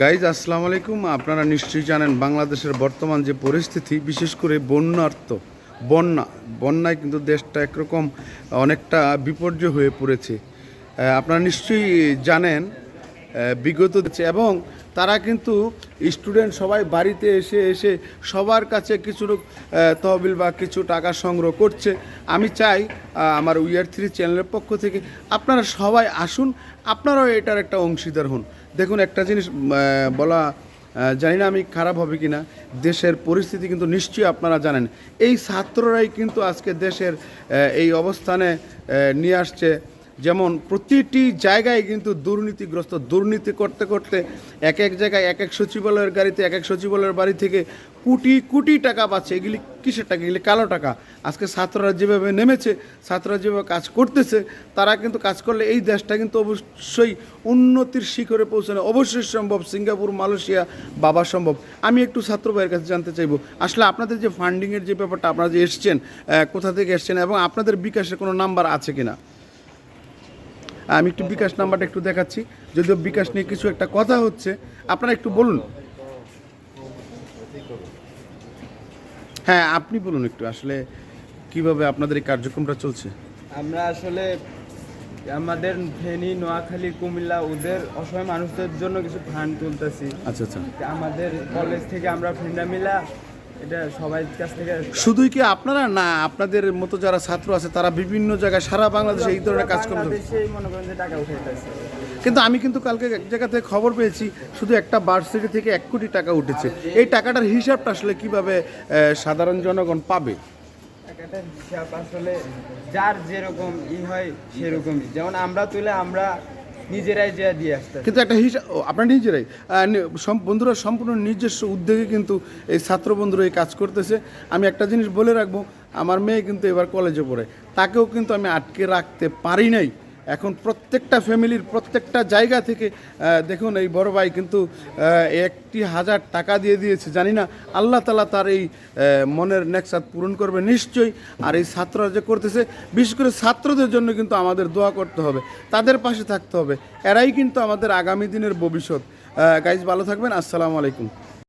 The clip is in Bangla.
গাইজ আসসালামু আলাইকুম। আপনারা নিশ্চয়ই জানেন বাংলাদেশের বর্তমান যে পরিস্থিতি, বিশেষ করে বন্যার্থ বন্যা, বন্যায় কিন্তু দেশটা একরকম অনেকটা বিপর্যয় হয়ে পড়েছে। আপনারা নিশ্চয়ই জানেন আহ, দিচ্ছে। এবং তারা কিন্তু স্টুডেন্ট সবাই বাড়িতে এসে এসে সবার কাছে কিছু তহবিল বা কিছু টাকা সংগ্রহ করছে। আমি চাই আমার উইয়ার থ্রি চ্যানেলের পক্ষ থেকে আপনারা সবাই আসুন আপনারাও এটার একটা অংশীদার হন। দেখুন একটা জিনিস বলা জানি না আমি খারাপ হবে কি না দেশের পরিস্থিতি কিন্তু নিশ্চয়ই আপনারা জানেন। এই ছাত্ররাই কিন্তু আজকে দেশের এই অবস্থানে নিয়ে আসছে। যেমন প্রতিটি জায়গায় কিন্তু দুর্নীতিগ্রস্ত, দুর্নীতি করতে করতে এক এক জায়গায় এক এক সচিবালয়ের গাড়িতে এক এক সচিবালয়ের বাড়ি থেকে কোটি কোটি টাকা পাচ্ছে। এগুলি কিসের টাকা? এগুলি কালো টাকা। আজকে ছাত্ররা যেভাবে নেমেছে, ছাত্ররা যেভাবে কাজ করতেছে, তারা কিন্তু কাজ করলে এই দেশটা কিন্তু অবশ্যই উন্নতির শিখরে পৌঁছানো অবশ্যই সম্ভব। সিঙ্গাপুর, মালয়েশিয়া বাবা সম্ভব। আমি একটু ছাত্র ভাইয়ের কাছে জানতে চাইব। আসলে আপনাদের যে ফান্ডিংয়ের যে ব্যাপারটা, আপনারা যে এসছেন কোথা থেকে এসছেন এবং আপনাদের বিকাশের কোনো নাম্বার আছে কিনা? আমি একটু বিকাশ নাম্বারটা একটু দেখাচ্ছি। যদিও বিকাশ নিয়ে কিছু একটা কথা হচ্ছে আপনারা একটু বলুন। হ্যাঁ আপনি বলুন একটু আসলে কীভাবে আপনাদের এই কার্যক্রমটা চলছে? আমরা আসলে আমাদের ফেনী নোয়াখালী কুমিল্লা ওদের অসহায় মানুষদের জন্য কিছু ফান্ড তুলতেছি। আচ্ছা আচ্ছা। আমাদের কলেজ থেকে আমরা ফ্রেন্ডরা মিলা এটা সবাই কাছ থেকে শুধুই কি আপনারা না আপনাদের মতো যারা ছাত্র আছে তারা বিভিন্ন জায়গায় সারা বাংলাদেশে এই ধরনের কাজ করতে মনে করেন যে টাকা উঠাইতেছে কিন্তু আমি কিন্তু কালকে এক জায়গা থেকে খবর পেয়েছি শুধু একটা ভার্সিটি থেকে এক কোটি টাকা উঠেছে। এই টাকাটার হিসাবটা আসলে কীভাবে সাধারণ জনগণ পাবে? টাকাটার হিসাব আসলে যার যেরকম ই হয় সেরকমই। যেমন আমরা তুলে আমরা নিজেরাই যে দিয়ে আসতে কিন্তু একটা হিসাব আপনার নিজেরাই। বন্ধুরা, সম্পূর্ণ নিজস্ব উদ্যোগে কিন্তু এই ছাত্র বন্ধুরা এই কাজ করতেছে। আমি একটা জিনিস বলে রাখব, আমার মেয়ে কিন্তু এবার কলেজে পড়ে। তাকেও কিন্তু আমি আটকে রাখতে পারি নাই। এখন প্রত্যেকটা ফ্যামিলির প্রত্যেকটা জায়গা থেকে দেখুন এই বড় ভাই কিন্তু একটি হাজার টাকা দিয়ে দিয়েছে। জানি না, আল্লাহ তালা তার এই মনের নেকসাত পূরণ করবে নিশ্চয়ই। আর এই ছাত্ররা যে করতেছে, বিশেষ করে ছাত্রদের জন্য কিন্তু আমাদের দোয়া করতে হবে। তাদের পাশে থাকতে হবে। এরাই কিন্তু আমাদের আগামী দিনের ভবিষ্যৎ। গাইজ ভালো থাকবেন। আসসালামু আলাইকুম।